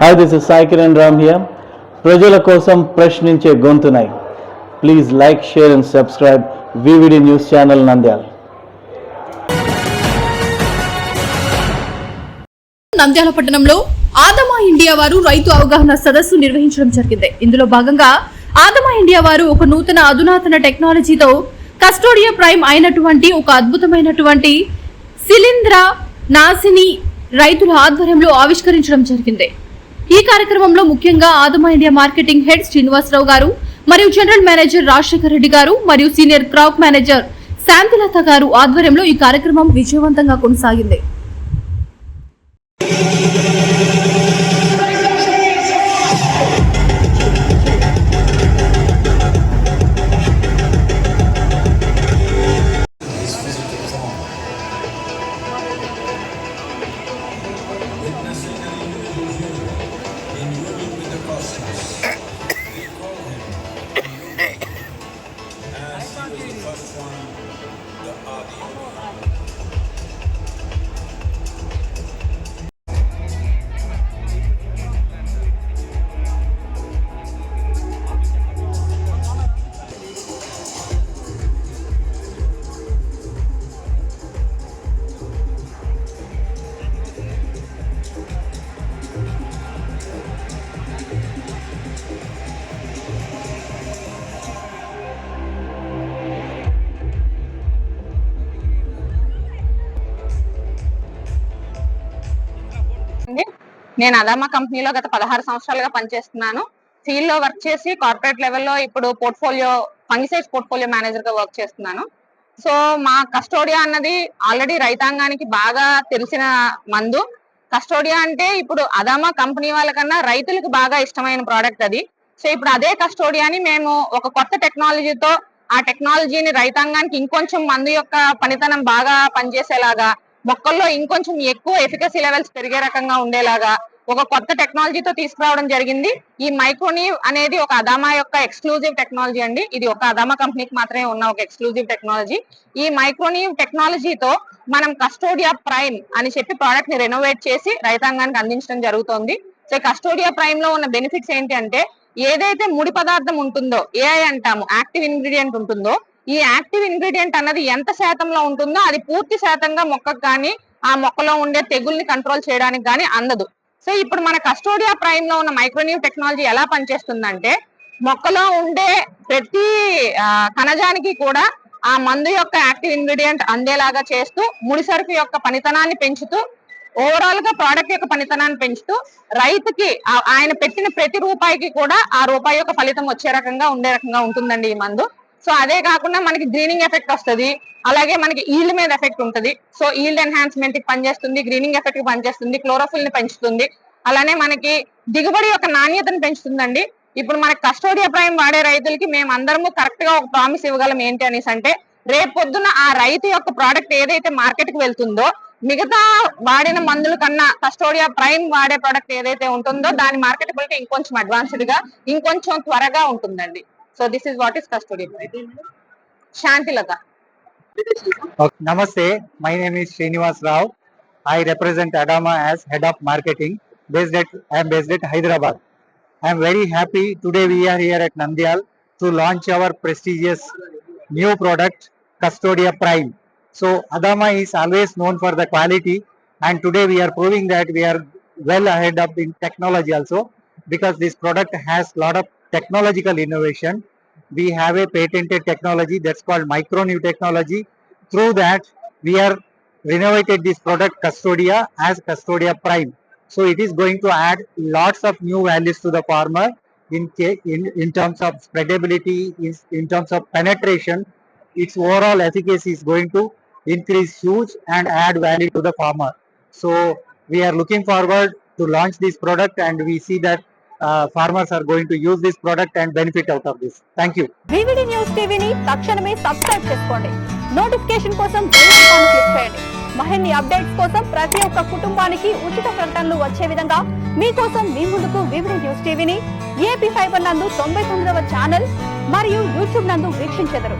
Hi this is Sai Kiran Ram here ప్రజల కోసం ప్రశ్నించే గొంతునై. Please like share and subscribe VVD news channel Nandyal Nandyal పట్టణంలో Adama India వారు రైతు అవగాహన సదస్సు నిర్వహించడం జరిగింది. ఇందులో భాగంగా ఆదమా ఇండియా వారు ఒక నూతన అధునాతన టెక్నాలజీతో కస్టోడియా ప్రైమ్ అయినటువంటి ఒక అద్భుతమైనటువంటి శిలీంద్ర నాసిని రైతుల ఆధ్వర్యంలో ఆవిష్కరించడం జరిగింది. ఈ కార్యక్రమంలో ముఖ్యంగా Adama India marketing head Srinivasarao garu మరియు జనరల్ మేనేజర్ రాజశేఖర్ రెడ్డి గారు మరియు సీనియర్ క్రాప్ మేనేజర్ శాంతిలత గారు ఆధ్వర్యంలో ఈ కార్యక్రమం విజయవంతంగా కొనసాగింది. అండి నేను అదామా కంపెనీలో గత పదహారు సంవత్సరాలుగా పనిచేస్తున్నాను. ఫీల్డ్లో వర్క్ చేసి కార్పొరేట్ లెవెల్లో ఇప్పుడు పోర్ట్ఫోలియో ఫంగిసైడ్స్ పోర్ట్ఫోలియో మేనేజర్గా వర్క్ చేస్తున్నాను. సో మా కస్టోడియా అన్నది ఆల్రెడీ రైతాంగానికి బాగా తెలిసిన మందు. కస్టోడియా అంటే ఇప్పుడు అదామా కంపెనీ వాళ్ళకన్నా రైతులకు బాగా ఇష్టమైన ప్రోడక్ట్ అది. సో ఇప్పుడు అదే కస్టోడియాని మేము ఒక కొత్త టెక్నాలజీతో ఆ టెక్నాలజీని రైతాంగానికి ఇంకొంచెం మందు యొక్క పనితనం బాగా పనిచేసేలాగా మొక్కల్లో ఇంకొంచెం ఎక్కువ ఎఫికసీ లెవెల్స్ పెరిగే రకంగా ఉండేలాగా ఒక కొత్త టెక్నాలజీతో తీసుకురావడం జరిగింది. ఈ మైక్రోనీవ్ అనేది ఒక అదామా యొక్క ఎక్స్క్లూజివ్ టెక్నాలజీ అండి. ఇది ఒక అదామా కంపెనీకి మాత్రమే ఉన్న ఒక ఎక్స్క్లూజివ్ టెక్నాలజీ ఈ మైక్రోనీవ్ టెక్నాలజీతో మనం కస్టోడియా ప్రైమ్ అని చెప్పి ప్రోడక్ట్ని రెనోవేట్ చేసి రైతాంగానికి అందించడం జరుగుతోంది. సో కస్టోడియా ప్రైమ్లో ఉన్న బెనిఫిట్స్ ఏంటి అంటే ఏదైతే ముడి పదార్థం ఉంటుందో ఏఐ అంటాము యాక్టివ్ ఇంగ్రీడియంట్ ఉంటుందో ఈ యాక్టివ్ ఇంగ్రీడియంట్ అన్నది ఎంత శాతంలో ఉంటుందో అది పూర్తి శాతంగా మొక్కకు కానీ ఆ మొక్కలో ఉండే తెగుల్ని కంట్రోల్ చేయడానికి కానీ అందదు. సో ఇప్పుడు మన కస్టోడియా ప్రైమ్లో ఉన్న మైక్రోన్యూవ్ టెక్నాలజీ ఎలా పనిచేస్తుందంటే మొక్కలో ఉండే ప్రతి ఆ, కణజానికి కూడా ఆ మందు యొక్క యాక్టివ్ ఇంగ్రీడియంట్ అందేలాగా చేస్తూ ముడి సరుకు యొక్క పనితనాన్ని పెంచుతూ ఓవరాల్గా ప్రోడక్ట్ యొక్క పనితనాన్ని పెంచుతూ రైతుకి ఆయన పెట్టిన ప్రతి రూపాయికి కూడా ఆ రూపాయి యొక్క ఫలితం వచ్చే రకంగా ఉండే రకంగా ఉంటుందండి ఈ మందు. సో అదే కాకుండా మనకి గ్రీనింగ్ ఎఫెక్ట్ వస్తుంది. అలాగే మనకి ఈల్డ్ మీద ఎఫెక్ట్ ఉంటుంది. సో ఈల్డ్ ఎన్హాన్స్మెంట్కి పనిచేస్తుంది గ్రీనింగ్ ఎఫెక్ట్కి పనిచేస్తుంది క్లోరోఫిల్ని పెంచుతుంది. అలానే మనకి దిగుబడి యొక్క నాణ్యతను పెంచుతుందండి. ఇప్పుడు మనకి కస్టోడియా ప్రైమ్ వాడే రైతులకి మేము అందరము కరెక్ట్గా ఒక ప్రామిస్ ఇవ్వగలం ఏంటి అనేసి అంటే రేపు పొద్దున ఆ రైతు యొక్క ప్రోడక్ట్ ఏదైతే మార్కెట్కి వెళ్తుందో మిగతా వాడిన మందుల కన్నా కస్టోడియా ప్రైమ్ వాడే ప్రోడక్ట్ ఏదైతే ఉంటుందో దాని మార్కెటబిలిటీ ఇంకొంచెం అడ్వాన్స్డ్గా ఇంకొంచెం త్వరగా ఉంటుందండి. So this is what is custodial. Shantilata. Okay. Namaste, my name is Srinivas Rao. I represent Adama as head of marketing. Based at I am based at Hyderabad. I am very happy today we are here at Nandial to launch our prestigious new product Custodia Prime. So Adama is always known for the quality and today we are proving that we are well ahead of in technology also because this product has lot of technological innovation we have a patented technology that's called micronew technology. Through that, we are renovated this product Custodia as Custodia Prime. So it is going to add lots of new values to the farmer in in, in terms of spreadability, in, in terms of penetration. Its overall efficacy is going to increase huge and add value to the farmer. So we are looking forward to launch this product and we see that farmers are going to to this this and benefit out of this thank you you. VVD news టీవీని తక్షణమే subscribe చేసుకోండి. Notification కోసం bell icon click చేయండి. మరిన్ని updates కోసం ప్రతి ఒక్క కుటుంబానికి ఉచిత ప్రకటనలు వచ్చే విధంగా మీకోసం మీ ముందుకు వివిడి న్యూస్ టీవీని ఏపీ ఫైబర్ నందు తొంభై తొమ్మిదవ ఛానల్ మరియు యూట్యూబ్ నందు వీక్షించెదరు.